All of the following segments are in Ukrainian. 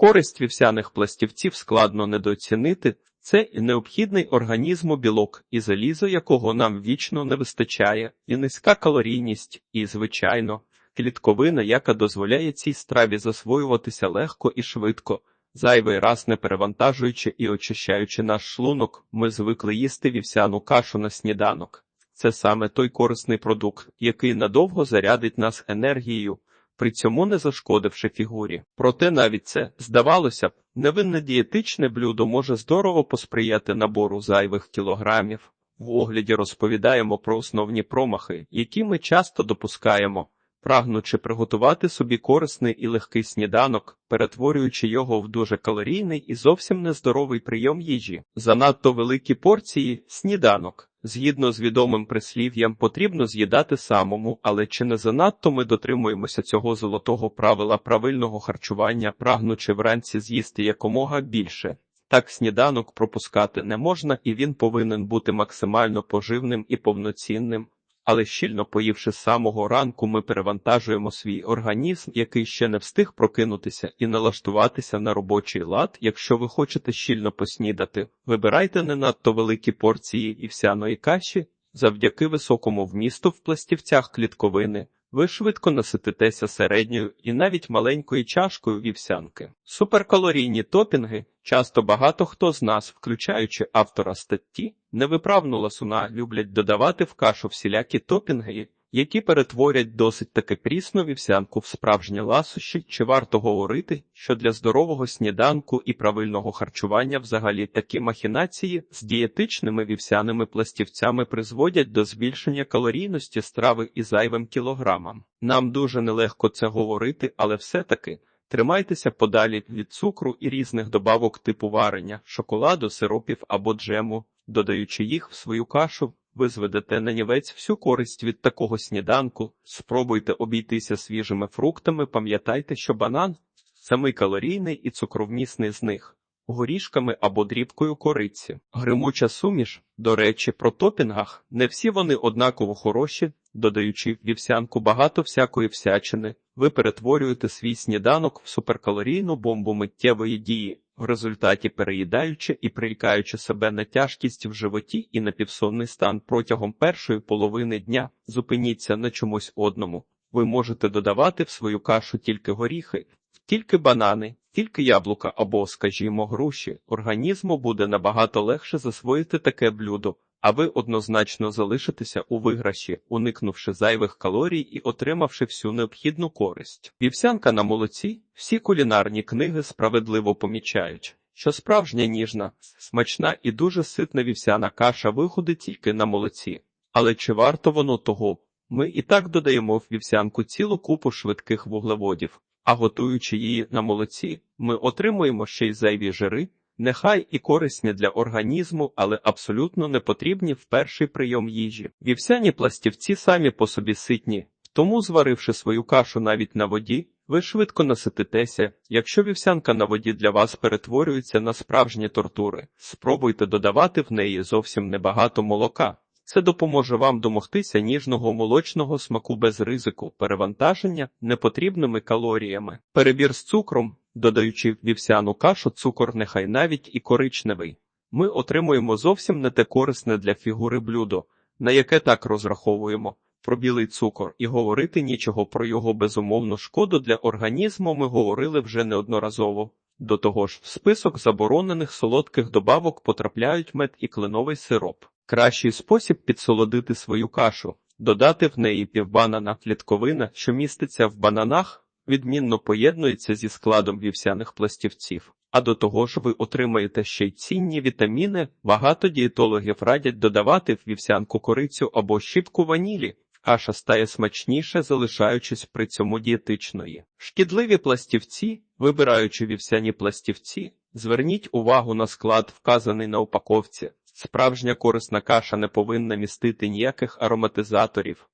Користь вівсяних пластівців складно недооцінити. Це і необхідний організму білок, і залізо, якого нам вічно не вистачає, і низька калорійність, і, звичайно, клітковина, яка дозволяє цій страві засвоюватися легко і швидко. Зайвий раз не перевантажуючи і очищаючи наш шлунок, ми звикли їсти вівсяну кашу на сніданок. Це саме той корисний продукт, який надовго зарядить нас енергією, при цьому не зашкодивши фігурі. Проте навіть це, здавалося б, невинне дієтичне блюдо може здорово посприяти набору зайвих кілограмів. В огляді розповідаємо про основні промахи, які ми часто допускаємо, прагнучи приготувати собі корисний і легкий сніданок, перетворюючи його в дуже калорійний і зовсім нездоровий прийом їжі. Занадто великі порції сніданок. Згідно з відомим прислів'ям, потрібно з'їдати самому, але чи не занадто ми дотримуємося цього золотого правила правильного харчування, прагнучи вранці з'їсти якомога більше. Так сніданок пропускати не можна, і він повинен бути максимально поживним і повноцінним. Але щільно поївши самого ранку, ми перевантажуємо свій організм, який ще не встиг прокинутися і налаштуватися на робочий лад. Якщо ви хочете щільно поснідати, вибирайте не надто великі порції вівсяної каші завдяки високому вмісту в пластівцях клітковини. Ви швидко насититеся середньою і навіть маленькою чашкою вівсянки. Суперкалорійні топінги часто багато хто з нас, включаючи автора статті, невиправну ласуна, люблять додавати в кашу всілякі топінги, які перетворять досить таки прісну вівсянку в справжнє ласощі, чи варто говорити, що для здорового сніданку і правильного харчування взагалі такі махінації з дієтичними вівсяними пластівцями призводять до збільшення калорійності страви і зайвим кілограмам. Нам дуже нелегко це говорити, але все-таки. Тримайтеся подалі від цукру і різних добавок типу варення, шоколаду, сиропів або джему, додаючи їх в свою кашу, ви зведете на нівець всю користь від такого сніданку. Спробуйте обійтися свіжими фруктами. Пам'ятайте, що банан самий калорійний і цукровмісний з них. Горішками або дрібкою кориці. Гримуча суміш, до речі, про топінгах не всі вони однаково хороші, додаючи вівсянку багато всякої всячини, ви перетворюєте свій сніданок в суперкалорійну бомбу миттєвої дії, в результаті переїдаючи і прирікаючи себе на тяжкість в животі і на півсонний стан протягом першої половини дня, зупиніться на чомусь одному. Ви можете додавати в свою кашу тільки горіхи, тільки банани, тільки яблука або, скажімо, груші. Організму буде набагато легше засвоїти таке блюдо, а ви однозначно залишитеся у виграші, уникнувши зайвих калорій і отримавши всю необхідну користь. Вівсянка на молоці, всі кулінарні книги справедливо помічають. Що справжня ніжна, смачна і дуже ситна вівсяна каша виходить тільки на молоці. Але чи варто воно того? Ми і так додаємо в вівсянку цілу купу швидких вуглеводів, а готуючи її на молоці, ми отримуємо ще й зайві жири, нехай і корисні для організму, але абсолютно не потрібні в перший прийом їжі. Вівсяні пластівці самі по собі ситні, тому, зваривши свою кашу навіть на воді, ви швидко насититеся. Якщо вівсянка на воді для вас перетворюється на справжні тортури, спробуйте додавати в неї зовсім небагато молока. Це допоможе вам домогтися ніжного молочного смаку без ризику, перевантаження непотрібними калоріями. Перебір з цукром, додаючи вівсяну кашу цукор нехай навіть і коричневий. Ми отримуємо зовсім не те корисне для фігури блюдо, на яке так розраховуємо. Про білий цукор і говорити нічого про його безумовну шкоду для організму ми говорили вже неодноразово. До того ж, в список заборонених солодких добавок потрапляють мед і кленовий сироп. Кращий спосіб підсолодити свою кашу, додати в неї півбанана клітковина, що міститься в бананах, відмінно поєднується зі складом вівсяних пластівців. А до того ж ви отримаєте ще й цінні вітаміни. Багато дієтологів радять додавати в вівсянку корицю або щіпку ванілі. Каша стає смачніше, залишаючись при цьому дієтичної. Шкідливі пластівці, вибираючи вівсяні пластівці, зверніть увагу на склад, вказаний на упаковці. Справжня корисна каша не повинна містити ніяких ароматизаторів,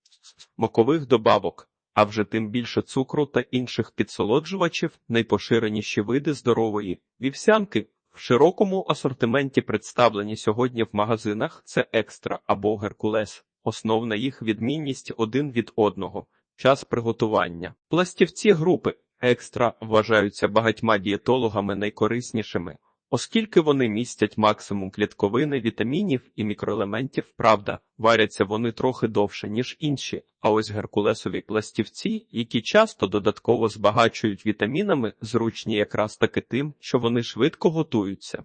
смакових добавок, а вже тим більше цукру та інших підсолоджувачів, найпоширеніші види здорової вівсянки. В широкому асортименті представлені сьогодні в магазинах це екстра або геркулес. Основна їх відмінність один від одного. Час приготування. Пластівці групи екстра вважаються багатьма дієтологами найкориснішими, оскільки вони містять максимум клітковини, вітамінів і мікроелементів. Правда, варяться вони трохи довше, ніж інші. А ось геркулесові пластівці, які часто додатково збагачують вітамінами, зручні якраз таки тим, що вони швидко готуються.